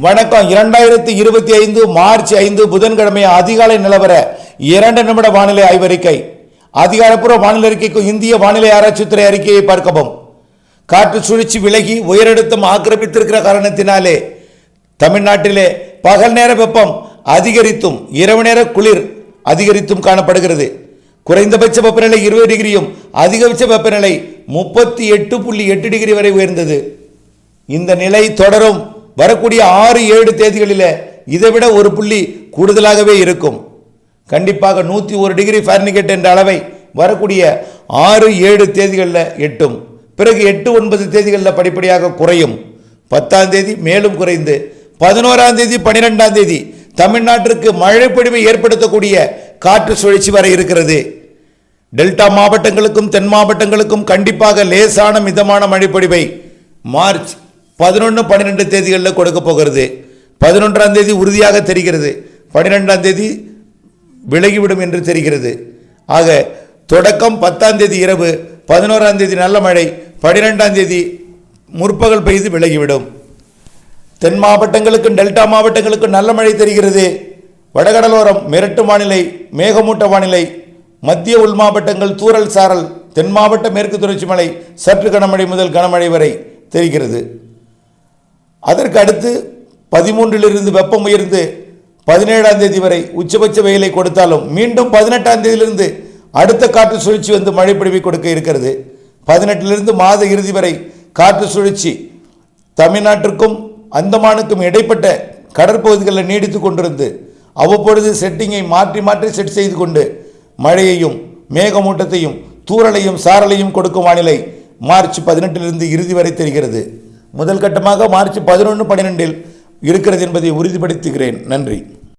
வணக்கம். இரண்டாயிரத்தி இருபத்தி ஐந்து மார்ச் ஐந்து புதன்கிழமை அதிகாலை நிலவர இரண்டு நிமிட வானிலை ஆய்வறிக்கை. அதிகாரப்பூர்வ வானிலை அறிக்கைக்கும் இந்திய வானிலை ஆராய்ச்சித்துறை அறிக்கையை பார்க்கவும். காற்று சுழற்சி விலகி உயரழுத்தம் ஆக்கிரமித்திருக்கிற காரணத்தினாலே தமிழ்நாட்டிலே பகல் நேர வெப்பம் அதிகரித்தும் இரவு நேர குளிர் அதிகரித்தும் காணப்படுகிறது. குறைந்தபட்ச வெப்பநிலை இருபது டிகிரியும் அதிகபட்ச வெப்பநிலை முப்பத்தி எட்டு புள்ளி எட்டு டிகிரி வரை உயர்ந்தது. இந்த நிலை தொடரும். வரக்கூடிய ஆறு ஏழு தேதிகளில் இதை விட ஒரு புள்ளி கூடுதலாகவே இருக்கும். கண்டிப்பாக நூற்றி ஒரு டிகிரி ஃபாரன்ஹீட் என்ற அளவை வரக்கூடிய ஆறு ஏழு தேதிகளில் எட்டும். பிறகு எட்டு ஒன்பது தேதிகளில் படிப்படியாக குறையும். பத்தாம் தேதி மேலும் குறைந்து. பதினோராம் தேதி பன்னிரெண்டாம் தேதி தமிழ்நாட்டிற்கு மழைப்பொழிவை ஏற்படுத்தக்கூடிய காற்று சுழற்சி வர இருக்கிறது. டெல்டா மாவட்டங்களுக்கும் தென் மாவட்டங்களுக்கும் கண்டிப்பாக லேசான மிதமான மழைப்பொழிவை மார்ச் பதினொன்று பன்னிரெண்டு தேதிகளில் கொடுக்க போகிறது. பதினொன்றாம் தேதி உறுதியாக தெரிகிறது. பன்னிரெண்டாம் தேதி விலகிவிடும் என்று தெரிகிறது. ஆக தொடக்கம் பத்தாம் தேதி இரவு பதினோராம் தேதி நல்ல மழை பனிரெண்டாம் தேதி முற்பகல் பெய்து விலகிவிடும். தென் மாவட்டங்களுக்கும் டெல்டா மாவட்டங்களுக்கும் நல்ல மழை தெரிகிறது. வடகடலோரம் மிரட்டு வானிலை மேகமூட்ட வானிலை மத்திய உள் மாவட்டங்கள் தூரல் சாரல் தென் மாவட்ட மேற்கு தொடர்ச்சி மலை சற்று கனமழை முதல் கனமழை வரை தெரிகிறது. அதற்கு அடுத்து பதிமூன்றிலிருந்து வெப்பம் உயர்ந்து பதினேழாம் தேதி வரை உச்சபட்ச வெயிலை கொடுத்தாலும் மீண்டும் பதினெட்டாம் தேதியிலிருந்து அடுத்த காற்று சுழற்சி வந்து மழை பொழிவை கொடுக்க இருக்கிறது. பதினெட்டிலிருந்து மாத இறுதி வரை காற்று சுழற்சி தமிழ்நாட்டிற்கும் அந்தமானுக்கும் இடைப்பட்ட கடற்பகுதிகளில் நீடித்து கொண்டிருந்து அவ்வப்பொழுது செட்டிங்கை மாற்றி மாற்றி செட் செய்து கொண்டு மழையையும் மேகமூட்டத்தையும் தூறலையும் சாரலையும் கொடுக்கும் வானிலை மார்ச் பதினெட்டிலிருந்து இறுதி வரை தெரிகிறது. முதல் கட்டமாக மார்ச் பதினொன்று பன்னிரெண்டில் இருக்கிறது என்பதை உறுதிப்படுத்துகிறேன். நன்றி.